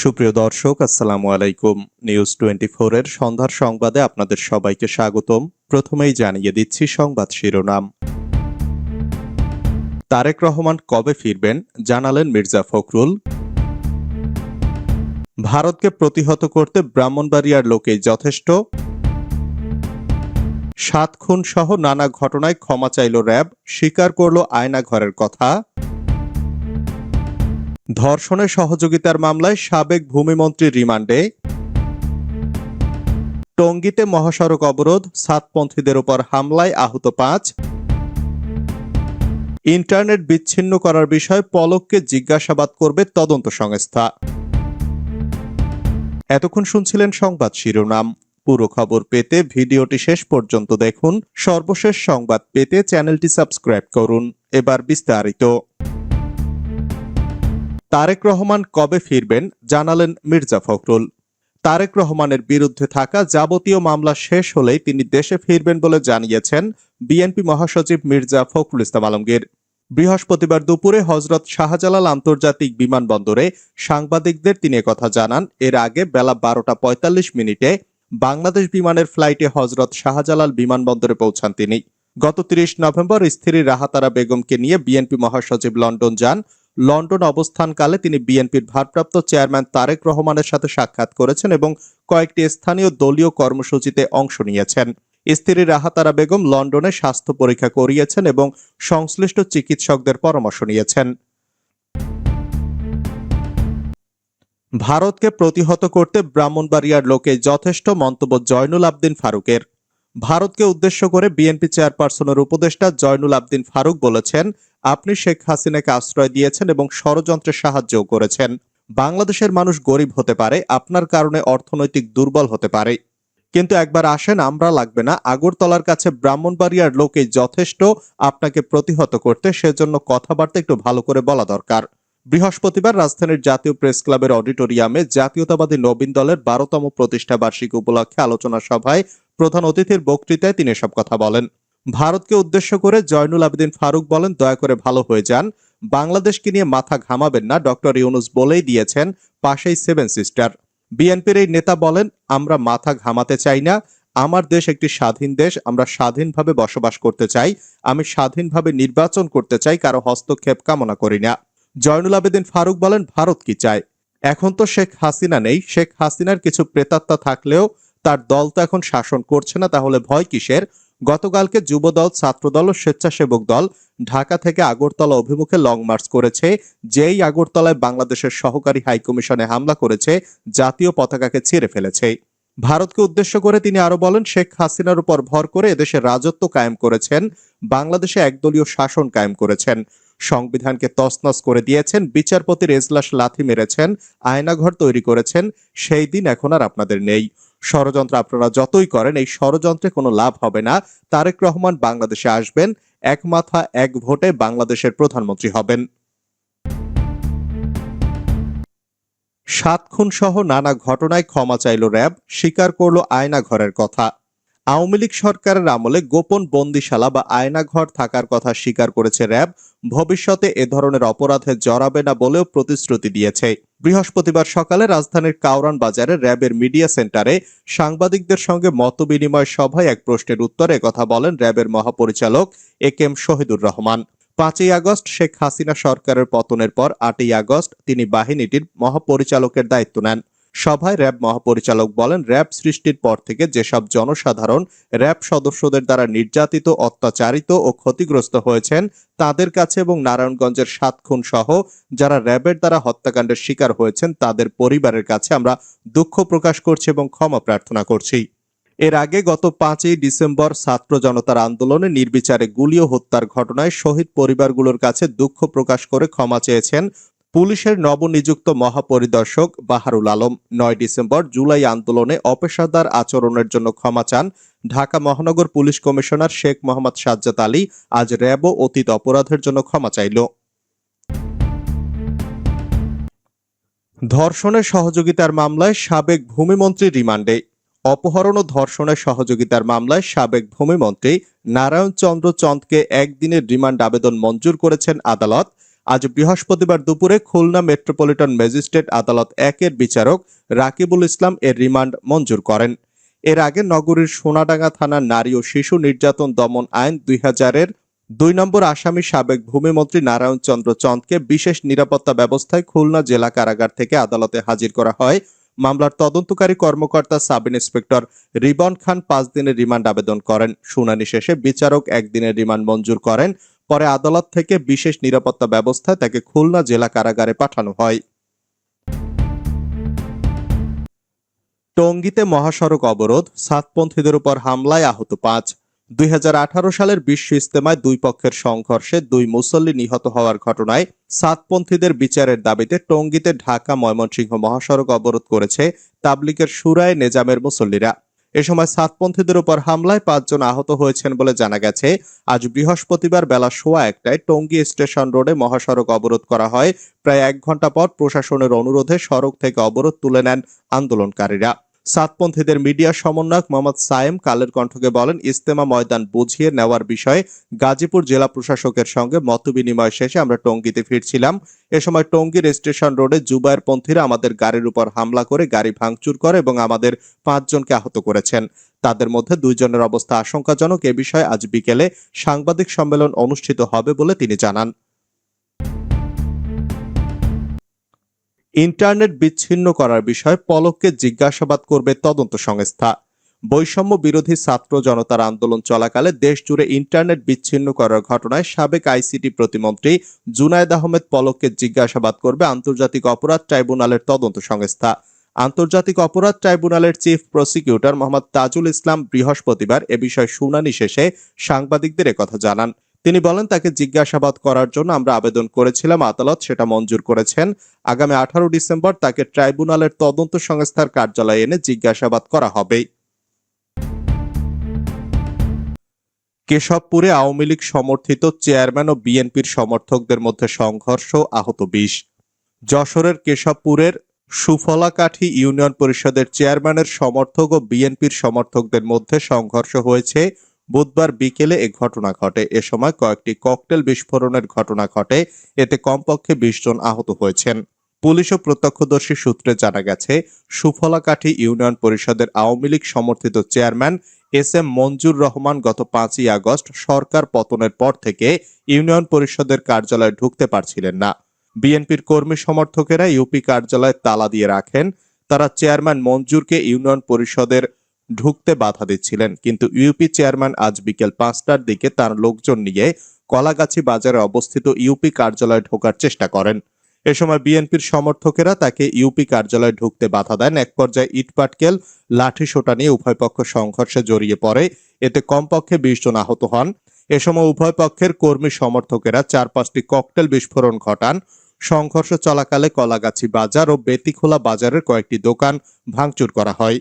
সুপ্রিয় দর্শক, আসসালামু আলাইকুম। নিউজ টোয়েন্টি এর সন্ধ্যার সংবাদে আপনাদের সবাইকে স্বাগতম। প্রথমেই জানিয়ে দিচ্ছি সংবাদ শিরোনাম। তারেক রহমান কবে ফিরবেন জানালেন মির্জা ফখরুল। ভারতকে প্রতিহত করতে ব্রাহ্মণবাড়িয়ার লোকেই যথেষ্ট। সাত খুন সহ নানা ঘটনায় ক্ষমা চাইল র্যাব, স্বীকার করল আয়না ঘরের কথা। ধর্ষণে সহযোগিতার মামলায় সাবেক ভূমিমন্ত্রী রিমান্ডে। টঙ্গীতে মহাসড়ক অবরোধ, সাতপন্থীদের উপর হামলায় আহত পাঁচ। ইন্টারনেট বিচ্ছিন্ন করার বিষয়ে পলককে জিজ্ঞাসাবাদ করবে তদন্ত সংস্থা। এতক্ষণ শুনছিলেন সংবাদ শিরোনাম। পুরো খবর পেতে ভিডিওটি শেষ পর্যন্ত দেখুন। সর্বশেষ সংবাদ পেতে চ্যানেলটি সাবস্ক্রাইব করুন। এবার বিস্তারিত। তারেক রহমান কবে ফিরবেন জানালেন মির্জা ফখরুল। তারেক রহমানের বিরুদ্ধে থাকা যাবতীয় মামলা শেষ হলেই তিনি দেশে ফিরবেন বলে জানিয়েছেন বিএনপি মহাসচিব মির্জা ফখরুল ইসলাম আলমগীর। বৃহস্পতিবার দুপুরে হজরত শাহজালাল আন্তর্জাতিক বিমানবন্দরে সাংবাদিকদের তিনি কথা জানান, এর আগে বেলা বারোটা পঁয়তাল্লিশ মিনিটে বাংলাদেশ বিমানের ফ্লাইটে হজরত শাহজালাল বিমানবন্দরে পৌঁছান তিনি। গত তিরিশ নভেম্বর স্ত্রী রাহাতারা বেগমকে নিয়ে বিএনপি মহাসচিব লন্ডন যান লন্ডন অবস্থানকালে তিনি বিএনপির ভারপ্রাপ্ত চেয়ারম্যান তারেক রহমানের সাথে সাক্ষাৎ করেছেন এবং কয়েকটি স্থানীয় দলীয় কর্মসূচিতে অংশ নিয়েছেন। স্ত্রী রাহাতারা বেগম লন্ডনে স্বাস্থ্য পরীক্ষা করিয়েছেন এবং সংশ্লিষ্ট চিকিৎসকদের পরামর্শ নিয়েছেন। ভারতকে প্রতিহত করতে ব্রাহ্মণবাড়িয়ার লোকে যথেষ্ট মন্তব্য জয়নুল আবদিন ফারুকের। ভারতকে উদ্দেশ্য করে বিএনপি চেয়ারপারসনের উপদেষ্টা জয়নুল আবদিন ফারুক বলেছেন আপনি শেখ হাসিনাকে আশ্রয় দিয়েছেন এবং ষড়যন্ত্রে সাহায্যও করেছেন। বাংলাদেশের মানুষ গরিব হতে পারে, আপনার কারণে অর্থনৈতিক দুর্বল হতে পারে। কিন্তু একবার আসেন, আমরা লাগবে না। আগরতলার কাছে ব্রাহ্মণবাড়িয়ার লোকে যথেষ্ট, আপনাকে প্রতিহত করতে সেজন্য কথাবার্তা একটু ভালো করে বলা দরকার। বৃহস্পতিবার রাজধানীর জাতীয় প্রেস ক্লাবের অডিটোরিয়ামে জাতীয়তাবাদী নবীন দলের বারোতম প্রতিষ্ঠা বার্ষিকী উপলক্ষে আলোচনা সভায় প্রধান অতিথির বক্তৃতায় তিনি এসব কথা বলেন। ভারতকে উদ্দেশ্য করে জয়নুল আবেদিন ফারুক বলেন, দয়া করে ভালো হয়ে যান। বাংলাদেশকে নিয়ে মাথা ঘামাবেন না। ডক্টর ইউনুস বলেই দিয়েছেন পাশেই সেভেন সিস্টার। বিএনপির এই নেতা বলেন, আমরা মাথা ঘামাতে চাই না। আমার দেশ একটি স্বাধীন দেশ। আমরা স্বাধীনভাবে বসবাস করতে চাই। আমি স্বাধীনভাবে নির্বাচন করতে চাই। কারও হস্তক্ষেপ কামনা করি না। জয়নুল আবেদিন ফারুক বলেন, ভারত কি চায়? এখন তো শেখ হাসিনা নেই। শেখ হাসিনার কিছু প্রেতাত্মা থাকলেও তার দল তো এখন শাসন করছে না। তাহলে ভয় কিসের? গতকালকে যুবদল, ছাত্রদল ও স্বেচ্ছাসেবক দল ঢাকা থেকে আগরতলা অভিমুখে লং মার্চ করেছে। যেই আগরতলায় বাংলাদেশের সহকারী হাইকমিশনে হামলা করেছে, জাতীয় পতাকাকে ছিঁড়ে ফেলেছে। ভারতকে উদ্দেশ্য করে তিনি আরও বলেন, শেখ হাসিনার উপর ভর করে এদেশে রাজত্ব কায়েম করেছেন, বাংলাদেশে একদলীয় শাসন কায়েম করেছেন। সংবিধানকে তছনছ করে দিয়েছেন বিচারপতির এজলাস লাথি মেরেছেন, আয়নাঘর তৈরি করেছেন, সেই দিন এখন আর আপনাদের নেই। ষড়যন্ত্র আপনারা যতই করেন, এই ষড়যন্ত্রে কোনো লাভ হবে না। তারেক রহমান বাংলাদেশে আসবেন, এক মাথা, এক ভোটে বাংলাদেশের প্রধানমন্ত্রী হবেন। সাত খুন সহ নানা ঘটনায় ক্ষমা চাইল র্যাব, স্বীকার করল আয়না ঘরের কথা। আওয়ামী লীগ সরকারের আমলে গোপন বন্দিশালা বা আয়নাঘর থাকার কথা স্বীকার করেছে র্যাব, ভবিষ্যতে এ ধরনের অপরাধে জড়াবে না বলেও প্রতিশ্রুতি দিয়েছে। বৃহস্পতিবার সকালে রাজধানীর কাউরান বাজারে র্যাবের মিডিয়া সেন্টারে সাংবাদিকদের সঙ্গে মতবিনিময় সভায় এক প্রশ্নের উত্তরে কথা বলেন র্যাবের মহাপরিচালক এ কেম শহীদুর রহমান। পাঁচই আগস্ট শেখ হাসিনা সরকারের পতনের পর আটই আগস্ট তিনি বাহিনীটির মহাপরিচালকের দায়িত্ব নেন। সভায় র্যাব মহাপরিচালক বলেন, র্যাব সৃষ্টির পর থেকে যেসব জনসাধারণ র্যাব সদস্যদের দ্বারা নির্যাতিত, অত্যাচারিত ও ক্ষতিগ্রস্ত হয়েছেন, তাদের কাছে এবং নারায়ণগঞ্জের সাত খুন সহ যারা র্যাবের দ্বারা হত্যাকাণ্ডের শিকার হয়েছেন, তাদের পরিবারের কাছে আমরা দুঃখ প্রকাশ করছি এবং ক্ষমা প্রার্থনা করছি। এর আগে গত পাঁচই ডিসেম্বর ছাত্র জনতার আন্দোলনে নির্বিচারে গুলি ও হত্যার ঘটনায় শহীদ পরিবারগুলোর কাছে দুঃখ প্রকাশ করে ক্ষমা চেয়েছেন পুলিশের নবনিযুক্ত মহাপরিদর্শক বাহারুল আলম নয় ডিসেম্বর জুলাই আন্দোলনে অপেশাদার আচরণের জন্য ক্ষমা চান ঢাকা মহানগর পুলিশ কমিশনার শেখ মোহাম্মদ সাজ্জাদ আলী। আজ র্যাব অতীত অপরাধের জন্য ক্ষমা চাইল। ধর্ষণের সহযোগিতার মামলায় সাবেক ভূমিমন্ত্রী রিমান্ডে। অপহরণ ও ধর্ষণের সহযোগিতার মামলায় সাবেক ভূমিমন্ত্রী নারায়ণ চন্দ্র চন্দকে একদিনের রিমান্ড আবেদন মঞ্জুর করেছেন আদালত। আজ বৃহস্পতিবার দুপুরে খুলনা মেট্রোপলিটন ম্যাজিস্ট্রেট আদালত একের বিচারক রাকিবুল ইসলাম এর রিমান্ড মঞ্জুর করেন। এর আগে নগরীর সোনাডাঙ্গা থানার নারী ও শিশু নির্যাতন দমন আইন দুই হাজারের দুই নম্বর আসামি সাবেক ভূমিমন্ত্রী নারায়ণ চন্দ্র চন্দকে বিশেষ নিরাপত্তা ব্যবস্থায় খুলনা জেলা কারাগার থেকে আদালতে হাজির করা হয়। মামলার তদন্তকারী কর্মকর্তা সাব ইন্সপেক্টর রিবন খান পাঁচ দিনের রিমান্ড আবেদন করেন। শুনানি শেষে বিচারক একদিনের রিমান্ড মঞ্জুর করেন। পরে আদালত থেকে বিশেষ নিরাপত্তা ব্যবস্থায় তাকে খুলনা জেলা কারাগারে পাঠানো হয়। টঙ্গীতে মহাসড়ক অবরোধ, সাতপন্থীদের উপর হামলায় আহত পাঁচ। দুই সালের বিশ্ব ইস্তেমায় দুই পক্ষের সংঘর্ষে দুই মুসল্লি নিহত হওয়ার ঘটনায় সাতপন্থীদের বিচারের দাবিতে টঙ্গীতে ঢাকা ময়মনসিংহ মহাসড়ক অবরোধ করেছে তাবলিকের সুরায় নেজামের মুসল্লিরা। এ সময় সাতপন্থীদের উপর হামলায় পাঁচজন আহত হয়েছেন বলে জানা গেছে। আজ বৃহস্পতিবার বেলা সোয়া একটায় টঙ্গী স্টেশন রোডে মহাসড়ক অবরোধ করা হয়। প্রায় এক ঘণ্টা পর প্রশাসনের অনুরোধে সড়ক থেকে অবরোধ তুলে নেন আন্দোলনকারীরা। সাতপন্থীদের মিডিয়া সমন্বয়ক মোহাম্মদ সায়েম কালের কণ্ঠকে বলেন ইস্তেমা ময়দান বুঝিয়ে নেওয়ার বিষয়ে গাজীপুর জেলা প্রশাসকের সঙ্গে মতবিনিময় শেষে আমরা টঙ্গীতে ফিরছিলাম। এ সময় টঙ্গীর স্টেশন রোডে জুবায়ের পন্থীরা আমাদের গাড়ির উপর হামলা করে গাড়ি ভাঙচুর করে এবং আমাদের পাঁচজনকে আহত করেছেন। তাদের মধ্যে দুইজনের অবস্থা আশঙ্কাজনক। এ বিষয়ে আজ বিকেলে সাংবাদিক সম্মেলন অনুষ্ঠিত হবে বলে তিনি জানান। ইন্টারনেট বিচ্ছিন্ন করার বিষয়ে পলককে জিজ্ঞাসাবাদ করবে তদন্ত সংস্থা। বৈষম্য বিরোধী ছাত্র জনতার আন্দোলন চলাকালে দেশ জুড়ে ইন্টারনেট বিচ্ছিন্ন করার ঘটনায় সাবেক আইসিটি প্রতিমন্ত্রী জুনায়দ আহমেদ পলককে জিজ্ঞাসাবাদ করবে আন্তর্জাতিক অপরাধ ট্রাইব্যুনালের তদন্ত সংস্থা। আন্তর্জাতিক অপরাধ ট্রাইব্যুনালের চিফ প্রসিকিউটর মোহাম্মদ তাজুল ইসলাম বৃহস্পতিবার এ বিষয়ে শুনানি শেষে সাংবাদিকদের একথা জানান। তিনি বলেন, তাকে জিজ্ঞাসাবাদ করার জন্য আমরা আবেদন করেছিলাম, আদালত সেটা মঞ্জুর করেছেন। আগামী আঠারো ডিসেম্বর তাকে ট্রাইব্যুনালের তদন্ত সংস্থার কার্যালয়ে এনে জিজ্ঞাসাবাদ করা হবে। কেশবপুরে আওয়ামী লীগ সমর্থিত চেয়ারম্যান ও বিএনপির সমর্থকদের মধ্যে সংঘর্ষ, আহত বিশ। যশোরের কেশবপুরের সুফলাকাঠি ইউনিয়ন পরিষদের চেয়ারম্যানের সমর্থক ও বিএনপির সমর্থকদের মধ্যে সংঘর্ষ হয়েছে। বুধবার বিকেলে এ ঘটনা ঘটে। এ সময় কয়েকটি ককটেল বিস্ফোরণের ঘটনা ঘটে। এতে কমপক্ষে বিশ জন আহত হয়েছেন। পুলিশ ও প্রত্যক্ষদর্শী সূত্রে জানা গেছে, সুফলাকাঠি ইউনিয়ন পরিষদের আওয়ামী লীগ সমর্থিত chairman S M Manzur Rahman গত পাঁচই আগস্ট সরকার পতনের পর থেকে ইউনিয়ন পরিষদের কার্যালয়ে ঢুকতে পারছিলেন না। বিএনপির কর্মী সমর্থকেরা ইউপি কার্যালয়ে তালা দিয়ে রাখেন। তারা চেয়ারম্যান মঞ্জুরকে ইউনিয়ন পরিষদের ঢুকতে বাধা দিচ্ছিলেন। কিন্তু ইউপি চেয়ারম্যান আজ বিকেল পাঁচটার দিকে তার লোকজন নিয়ে কলাগাছি বাজারে অবস্থিত ইউপি কার্যালয়ে ঢোকার চেষ্টা করেন। এ সময় বিএনপির সমর্থকেরা তাকে ইউপি কার্যালয়ে ঢুকতে বাধা দেন। এক পর্যায়ে ইটপাটকেল লাঠি সোটা নিয়ে উভয় পক্ষ সংঘর্ষে জড়িয়ে পড়ে। এতে কমপক্ষে বিশ জন আহত হন। এ সময় উভয় পক্ষের কর্মী সমর্থকেরা চার পাঁচটি ককটেল বিস্ফোরণ ঘটান। সংঘর্ষ চলাকালে কলাগাছি বাজার ও বেতিখোলা বাজারের কয়েকটি দোকান ভাঙচুর করা হয়।